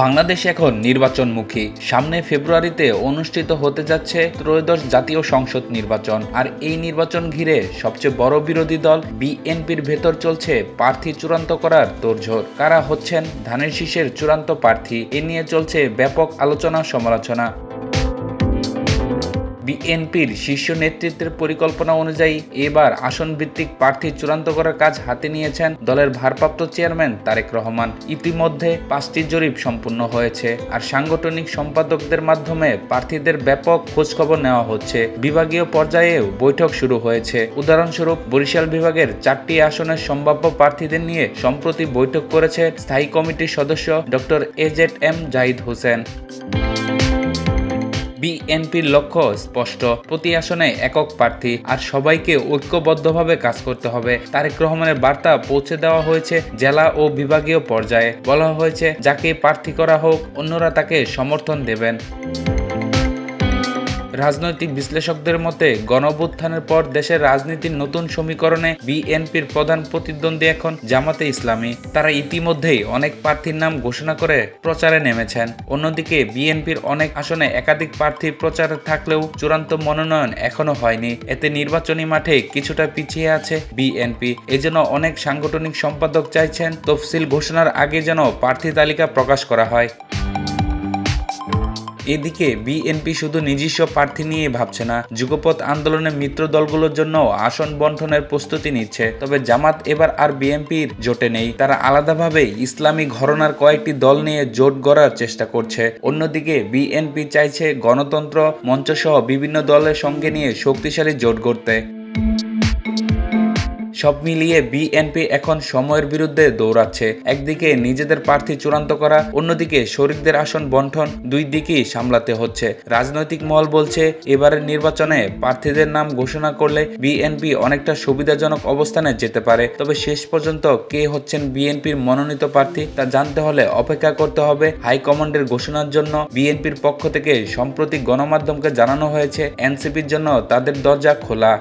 বাংলাদেশ এখন নির্বাচনমুখী। সামনে ফেব্রুয়ারিতে অনুষ্ঠিত হতে যাচ্ছে ত্রয়োদশ জাতীয় সংসদ নির্বাচন। আর এই নির্বাচন ঘিরে সবচেয়ে বড় বিরোধী দল বিএনপির ভেতর চলছে প্রার্থী চূড়ান্ত করার তোরঝোর কারা হচ্ছেন ধানের শীষের চূড়ান্ত প্রার্থী, এ নিয়ে চলছে ব্যাপক আলোচনা সমালোচনা বিএনপির শীর্ষ নেতৃত্বের পরিকল্পনা অনুযায়ী এবার আসন ভিত্তিক প্রার্থী চূড়ান্ত করার কাজ হাতে নিয়েছেন দলের ভারপ্রাপ্ত চেয়ারম্যান তারেক রহমান। ইতিমধ্যে পাঁচটি জরিপ সম্পূর্ণ হয়েছে আর সাংগঠনিক সম্পাদকদের মাধ্যমে প্রার্থীদের ব্যাপক খোঁজখবর নেওয়া হচ্ছে। বিভাগীয় পর্যায়েও বৈঠক শুরু হয়েছে। উদাহরণস্বরূপ বরিশাল বিভাগের চারটি আসনের সম্ভাব্য প্রার্থীদের নিয়ে সম্প্রতি বৈঠক করেছে স্থায়ী কমিটির সদস্য doctor A Z M Zahid Hossain. বিএনপির লক্ষ্য স্পষ্ট। প্রতি আসনে একক প্রার্থী আর সবাইকে ঐক্যবদ্ধভাবে কাজ করতে হবে। তারেক রহমানের বার্তা পৌঁছে দেওয়া হয়েছে জেলা ও বিভাগীয় পর্যায়ে। বলা হয়েছে, যাকে প্রার্থী করা হোক, অন্যরা তাকে সমর্থন দেবেন। রাজনৈতিক বিশ্লেষকদের মতে গণভ্যুত্থানের পর দেশের রাজনীতির নতুন সমীকরণে বিএনপির প্রধান প্রতিদ্বন্দ্বী এখন জামাতে ইসলামী। তারা ইতিমধ্যেই অনেক প্রার্থীর নাম ঘোষণা করে প্রচারে নেমেছেন। অন্যদিকে, বিএনপির অনেক আসনে একাধিক প্রার্থীর প্রচারে থাকলেও চূড়ান্ত মনোনয়ন এখনও হয়নি। এতে নির্বাচনী মাঠে কিছুটা পিছিয়ে আছে বিএনপি। এজন্য অনেক সাংগঠনিক সম্পাদক চাইছেন, তফসিল ঘোষণার আগে যেন প্রার্থী তালিকা প্রকাশ করা হয়। এদিকে বিএনপি শুধু নিজস্ব প্রার্থী নিয়ে ভাবছে না যুগপথ আন্দোলনের মিত্র দলগুলোর জন্য আসন বন্টনের প্রস্তুতি নিচ্ছে। তবে জামাত এবার আর বিএনপির জোটে নেই। তারা আলাদাভাবে ইসলামী ঘরনার কয়েকটি দল নিয়ে জোট গড়ার চেষ্টা করছে। অন্যদিকে বিএনপি চাইছে গণতন্ত্র মঞ্চসহ বিভিন্ন দলের সঙ্গে নিয়ে শক্তিশালী জোট গড়তে। সব মিলিয়ে বিএনপি এখন সময়ের বিরুদ্ধে দৌড়াচ্ছে। একদিকে নিজেদের প্রার্থী চূড়ান্ত করা, অন্যদিকে শরিকদের আসন বন্টন দুই দিকেই সামলাতে হচ্ছে। রাজনৈতিক মহল বলছে, এবারের নির্বাচনে প্রার্থীদের নাম ঘোষণা করলে বিএনপি অনেকটা সুবিধাজনক অবস্থানে যেতে পারে। তবে শেষ পর্যন্ত কে হচ্ছেন বিএনপির মনোনীত প্রার্থী তা জানতে হলে অপেক্ষা করতে হবে। হাইকমান্ডের ঘোষণার জন্য বিএনপির পক্ষ থেকে সম্প্রতি গণমাধ্যমকে জানানো হয়েছে, এনসিপির জন্য তাদের দরজা খোলা।